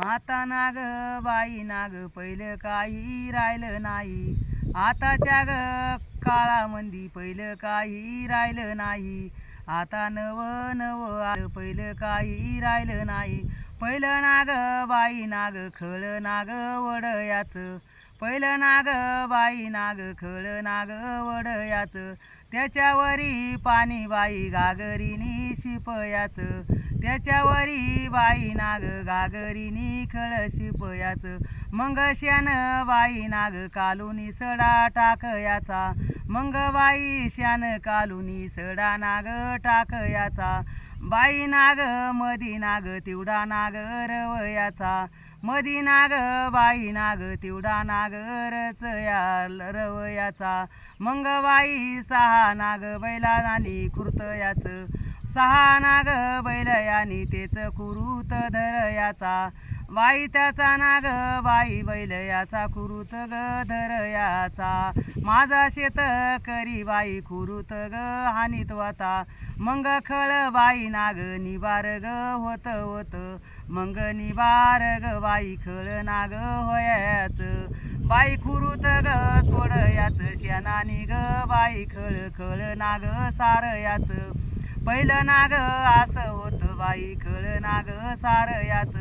आता नाग बाई नाग पहिलं काही राहिलं नाही. आताच्या ग काळामंदी पहिलं काही राहिलं नाही. आता नव नव आलं पहिलं काही राहिलं नाही. पहिलं नाग बाई नाग खळ नाग वडयाचं. पहिलं नाग बाई नाग खळ नाग वडयाचं. त्याच्यावरी पाणी बाई गागरीनी शिपयाचं. त्याच्यावरी बाई नाग गागरीनी खळ शिपयाचं. मग श्यान बाई नाग कालुनी सडा टाकयाचा. मग बाई श्यान कालुनी सडा नाग टाकयाचा. बाई नाग मधी नाग तिवडा नाग रवयाचा. मधी नाग बाई नाग तिवडा नाग रचया रवयाचा मंगबाई सहा नाग बैला नानी खुर्तयाचं सहा नाग बैलयानी तेच कुरुत धरयाचा बाई त्याचा नाग बाई बैलयाचा कुरुत ग धरयाचा माझा शेत करी बाई कुरुत ग हानीत वाता. मंग खळ बाई नाग निबार ग होत होत. मंग निबार ग बाई खळ नाग होयाच. बाई खुरुत ग सोडयाच शेणानी ग बाई खळ खळ नाग सारयाच. पहिलं नाग असं होत बाई खळ नाग सारयाच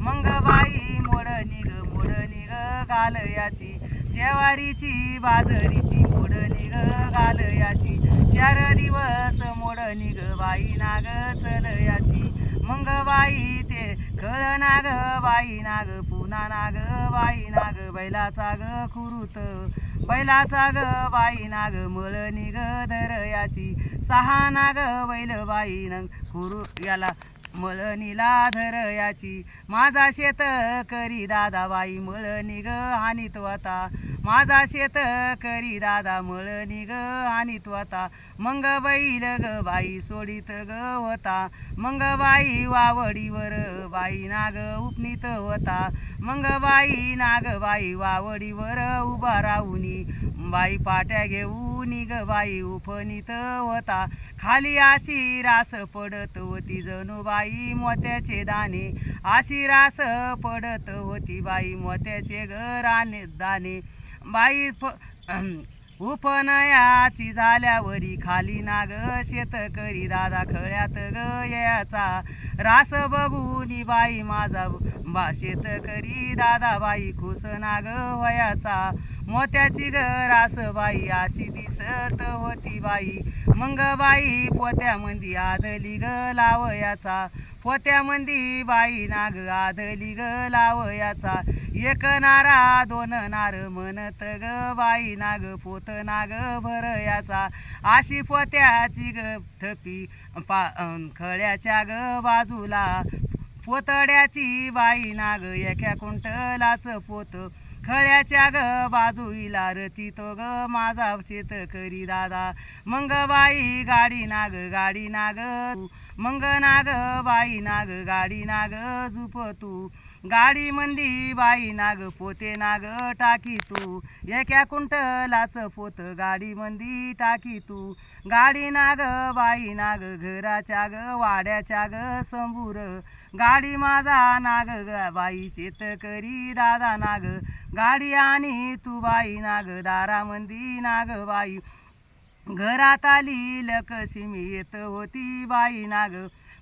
मंग बाई मोड निग मोड निग घालयाची जेवारीची बाजरीची मोड निग घालयाची चार दिवस मोड निग बाई नाग चलयाची मंग बाई ते खळ नाग बाई नाग पुन्हा नाग बाई नाग बैलाचा ग खुरुत. बैलाचा ग बाई नाग मळ निग धरयाची सहा नाग बैल बाई नंग खुरु याला मळणीला धरयाची माझा शेत करी दादा बाई मळ निग हानीत होता माझा शेत करी दादा मळ ग हानीत होता मंग बैल ग बाई सोडीत ग होता. मंग बाई वावडीवर बाई नाग उपनीत होता. मंग बाई नाग बाई वावडीवर उभा राहुनी बाई पाट्या घेऊन ग बाई उफणीत होता. खाली आशी रास पडत होती जणू बाई मोत्याचे दाणे. आशी रास पडत होती बाई मोत्याचे घराने दाणे. बाई प उपनयाची झाल्यावरी खाली नाग शेतकरी दादा खळ्यात ग याचा रास बघूनी बाई माझा बा शेतकरी दादा बाई खुस नाग वयाचा मोत्याची घरास बाई अशी दिसत होती बाई. मंग बाई पोत्यामंदी आधली ग लावयाचा. पोत्यामंदी बाई नाग आधली ग लावयाचा. एक नारा दोन नार म्हणत ग बाई नाग पोत नाग भरयाचा. अशी पोत्याची ग ठपी पा खळ्याच्या ग बाजूला. पोतड्याची बाई नाग एका कुंटलाच पोत खळ्याच्या ग बाजूला रचितो ग माझा शेतकरी दादा. मंग बाई गाडी नाग गाडी नाग. मंग नाग बाई नाग गाडी नाग. झुप तू गाडी मंदी बाई नाग पोते नाग टाकी तू. एका कुंटलाच पोत गाडी मंदी टाकी तू. गाडी नाग बाई नाग घराच्या ग वाड्याच्या ग संभूर गाडी माझा नाग ग बाई शेतकरी दादा नाग. गाडी आणि तू बाई नाग दारामंदी नाग बाई. घरात आली लक्ष्मी येत होती बाई नाग.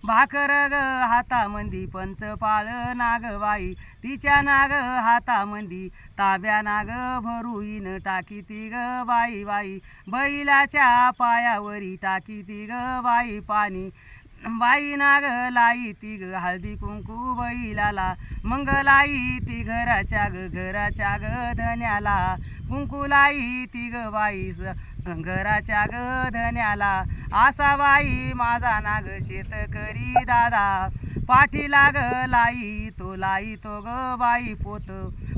भाकर ग हातामंदी पंचपाळ नागबाई. तिच्या नाग हातामंदी ताब्या नाग भरुईन टाकी ती ग बाई बाई. बैलाच्या पायावरी टाकी ती ग बाई पाणी. बाई नाग लाई ती ग हळदी कुंकू बैलाला. मंग लाई ती घराच्या ग घराच्या ग धन्याला. कुंकू लाई ती ग बाई घराच्या ग आसा बाई माझा नाग शेतकरी दादा. पाठी लाग लाई तो लाई तो ग बाई पोत.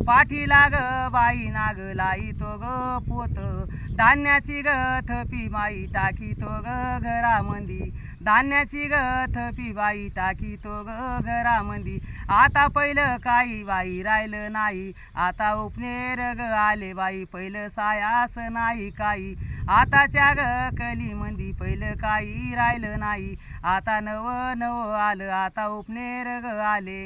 पाठी लाग बाई नाग लाई तो ग पोत. धान्याची ग थपी माई टाकी तो ग घरामंदी. धान्याची ग थपी बाई टाकी तो ग घरामंदी. आता पहिलं काही बाई राहिलं नाही. आता उपनेर ग आले बाई पहिलं सायास नाही काही. आताच्या ग कली पहिलं काही राहिलं नाही. आता नव नव आलं आता उपनेर ग आले.